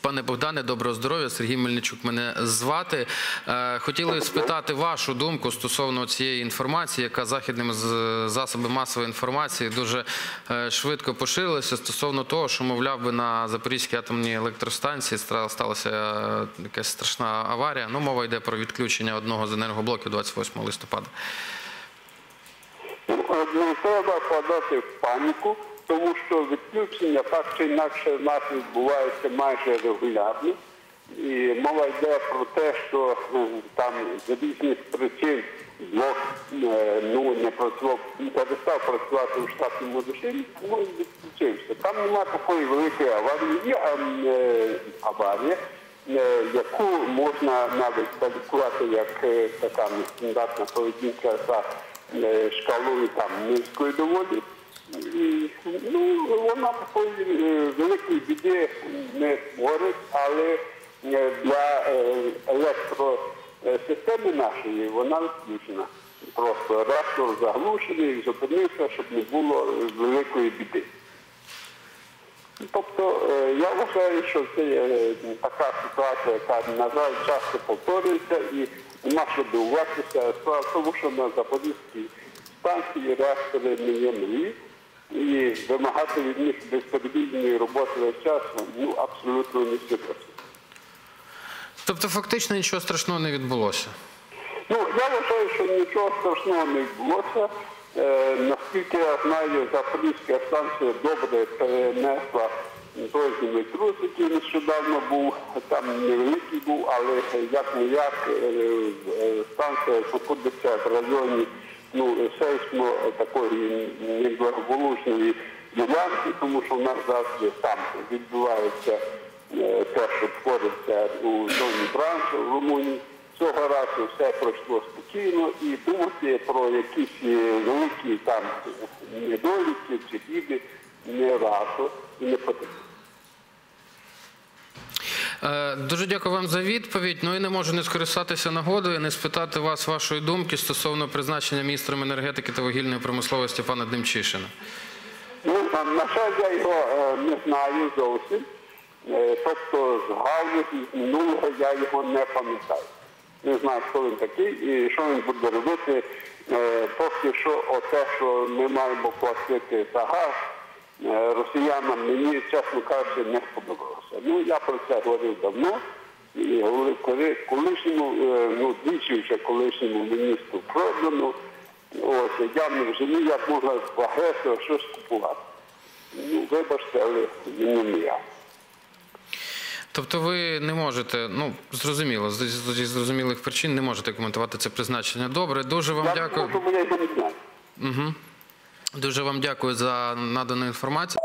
Пане Богдане, доброго здоров'я. Сергій Мельничук мене звати. Е, Хотіли спитати вашу думку стосовно цієї інформації, яка західними засобами масової інформації дуже е, швидко поширилася стосовно того, що, мовляв, на Запорізькій атомній електростанції сталася е, якась страшна аварія. Ну, мова йде про відключення одного з енергоблоків 28 листопада. Ну, треба впадати в паніку, тому що відключення так чи інакше в нас відбувається майже регулярно. І мова йде про те, що е, там з різних причин блок е, ну, не перестав працювати у штатному режимі, тому відключився. Там немає такої великої аварії. Є е, аварія, е, яку можна навіть кваліфікувати як така нестандартна поведінка за шкалою низької доволі. Ну, вона такої е, великої біди не створить, але е, для е, електросистеми нашої вона відключена. Просто реактор заглушений, зупинився, щоб не було великої біди. Тобто я вважаю, що це така ситуація, яка, на жаль, часто повторюється і нема що дивуватися. Тому, що на Запорізькій станції реактори не є нові, і вимагати від них безперебійної роботи весь час ну, абсолютно не серйозно. Тобто, фактично нічого страшного не відбулося. Ну, я вважаю, що нічого страшного не відбулося. Е, наскільки я знаю, Запорізька станція добре перенесла той землетрус, який нещодавно був, там невеликий був, але як не як станція знаходиться в районі ну, сейсмо такої неблагополучної ділянки, тому що в нас завжди там відбувається е, те, що твориться у зоні Браншу в Румунії. Цього разу все пройшло спокійно і думати про якісь е, великі там недоліки чи біди не варто і не потрібно. Е, Дуже дякую вам за відповідь. Ну і не можу не скористатися нагодою, не спитати вас вашої думки стосовно призначення міністром енергетики та вугільної промисловості пана Демчишина. Ну, на- жаль, я його е, не знаю зовсім. Е, тобто з минулого я його не пам'ятаю. Не знаю, хто він такий і що він буде робити. Поки що оте, що ми маємо платити за газ росіянам, мені, чесно кажучи, не сподобалося. Ну, я про це говорив давно. І говорив коли- колишньому, е, ну, двічі вже колишньому міністру Продону. Ось, я не розумію, як можна в агресора щось купувати. Ну, вибачте, але мені не я. Тобто ви не можете, ну зрозуміло, з, зі зрозумілих причин не можете коментувати це призначення. Добре, дуже вам Я дякую. думаю, що я його не знаю. Дуже вам дякую за надану інформацію.